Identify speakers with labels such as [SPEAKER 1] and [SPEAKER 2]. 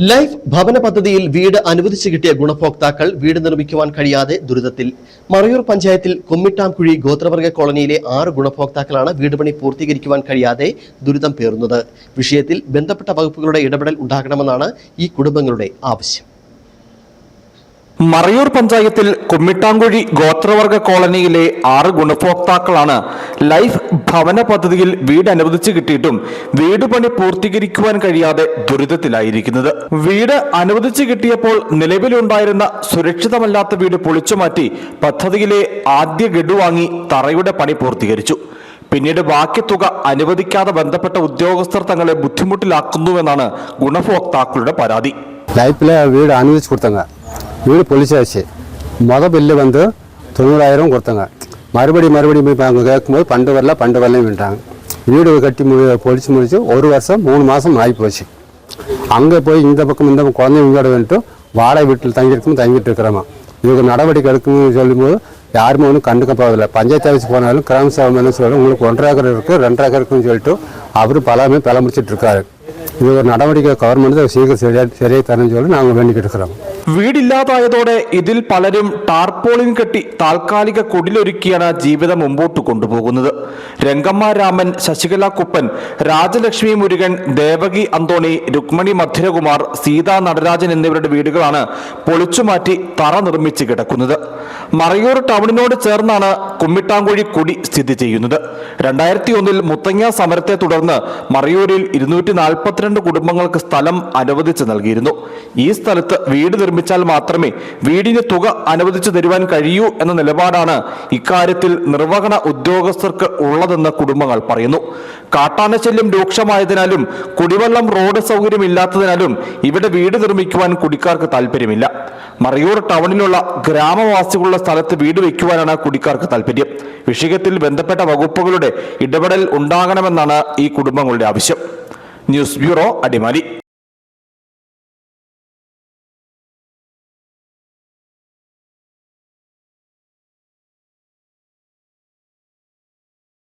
[SPEAKER 1] Life ഭവന പദ്ധതിയിൽ വീട് അനുവദിച്ചു കിട്ടിയ ഗുണഭോക്താക്കൾ വീട് നിർമ്മിക്കുവാൻ കഴിയാതെ ദുരിതത്തിൽ. മറയൂർ പഞ്ചായത്തിൽ കുമ്മിട്ടാംകുഴി ഗോത്രവർഗ കോളനിയിലെ ആറ് ഗുണഭോക്താക്കളാണ് വീട് പണി പൂർത്തീകരിക്കുവാൻ കഴിയാതെ ദുരിതം പേറുന്നത്. വിഷയത്തിൽ ബന്ധപ്പെട്ട വകുപ്പുകളുടെ ഇടപെടൽ ഉണ്ടാകണമെന്നാണ് ഈ കുടുംബങ്ങളുടെ ആവശ്യം.
[SPEAKER 2] മറയൂർ പഞ്ചായത്തിൽ കുമ്മിട്ടാങ്കുഴി ഗോത്രവർഗ കോളനിയിലെ ആറ് ഗുണഭോക്താക്കളാണ് ലൈഫ് ഭവന പദ്ധതിയിൽ വീട് അനുവദിച്ചു കിട്ടിയിട്ടും വീട് പണി പൂർത്തീകരിക്കുവാൻ കഴിയാതെ ദുരിതത്തിലായിരിക്കുന്നത്. വീട് അനുവദിച്ചു കിട്ടിയപ്പോൾ നിലവിലുണ്ടായിരുന്ന സുരക്ഷിതമല്ലാത്ത വീട് പൊളിച്ചുമാറ്റി പദ്ധതിയിലെ ആദ്യ ഗഡു വാങ്ങി തറയുടെ പണി പൂർത്തീകരിച്ചു. പിന്നീട് ബാക്കി തുക അനുവദിക്കാതെ ബന്ധപ്പെട്ട ഉദ്യോഗസ്ഥർ തങ്ങളെ ബുദ്ധിമുട്ടിലാക്കുന്നുവെന്നാണ് ഗുണഭോക്താക്കളുടെ പരാതി.
[SPEAKER 3] ലൈഫിലെ വീട് അനുവദിച്ചു കൊടുത്തങ്ങ. வீடு பொழிச்சாச்சு மொதல் பில்லு வந்து தொண்ணூறாயிரம் கொடுத்தாங்க மறுபடியும் மறுபடியும் போய் அவங்க கேட்கும்போது பண்டு வரல பண்டு வரலன்ட்டாங்க வீடு கட்டி மு பொழிச்சு முடிச்சு ஒரு வருஷம் மூணு மாதம் ஆகி போச்சு அங்கே போய் இந்த பக்கம் இந்த பக்கம் குழந்தைங்க இங்கோட வந்துட்டு வாடகை வீட்டில் தங்கியிருக்கும் தங்கிட்டு இருக்கிறோமா இவங்க நடவடிக்கை எடுக்கணும்னு சொல்லும்போது யாருமே ஒன்றும் கண்டுக்க போவதில்லை பஞ்சாயத்து ஆஃபீஸ் போனாலும் கிராம சபை என்ன உங்களுக்கு ஒன்றரை ஏக்கர் இருக்குது ரெண்டரை ஏக்கர் இருக்குன்னு சொல்லிட்டு அவர் பலமே பல முடிச்சுட்டு இருக்காரு இது ஒரு நடவடிக்கை கவர்மெண்ட் சீக்கிரம் சரியா சரியாக தரணும்னு சொல்லி நாங்கள் வேண்டிக்கிட்டு இருக்கிறோம்
[SPEAKER 2] വീടില്ലാതായതോടെ ഇതിൽ പലരും ടാർപോളിൻ കെട്ടി താൽക്കാലിക കുടിലൊരുക്കിയാണ് ജീവിതം മുമ്പോട്ട് കൊണ്ടുപോകുന്നത് രംഗമ്മ രാമൻ ശശികല കുപ്പൻ രാജലക്ഷ്മി മുരുകൻ ദേവകി അന്തോണി രുക്മണി മധുരകുമാർ സീതാ നടരാജൻ എന്നിവരുടെ വീടുകളാണ് പൊളിച്ചുമാറ്റി തറ നിർമ്മിച്ച് കിടക്കുന്നത് മറയൂർ ടൗണിനോട് ചേർന്നാണ് കുമ്മിട്ടാങ്കുഴി കുടി സ്ഥിതി ചെയ്യുന്നത് രണ്ടായിരത്തി ഒന്നിൽ മുത്തങ്ങ സമരത്തെ തുടർന്ന് മറയൂരിൽ ഇരുന്നൂറ്റി നാൽപ്പത്തിരണ്ട് കുടുംബങ്ങൾക്ക് സ്ഥലം അനുവദിച്ച് നൽകിയിരുന്നു. ഈ സ്ഥലത്ത് വീട് നിർമ്മിച്ചാൽ മാത്രമേ വീടിന് തുക അനുവദിച്ചു തരുവാൻ കഴിയൂ എന്ന നിലപാടാണ് ഇക്കാര്യത്തിൽ നിർവഹണ ഉദ്യോഗസ്ഥർക്ക് ഉള്ളതെന്ന് കുടുംബങ്ങൾ പറയുന്നു. കാട്ടാനശല്യം രൂക്ഷമായതിനാലും കുടിവെള്ളം റോഡ് സൗകര്യമില്ലാത്തതിനാലും ഇവിടെ വീട് നിർമ്മിക്കുവാൻ കുടിക്കാർക്ക് താല്പര്യമില്ല മറയൂർ ടൗണിലുള്ള ഗ്രാമവാസികളുള്ള സ്ഥലത്ത് വീട് വയ്ക്കുവാനാണ് കുടിക്കാർക്ക് താല്പര്യം വിഷയത്തിൽ ബന്ധപ്പെട്ട വകുപ്പുകളുടെ ഇടപെടൽ ഉണ്ടാകണമെന്നാണ് ഈ കുടുംബങ്ങളുടെ ആവശ്യം. News bureau Adimali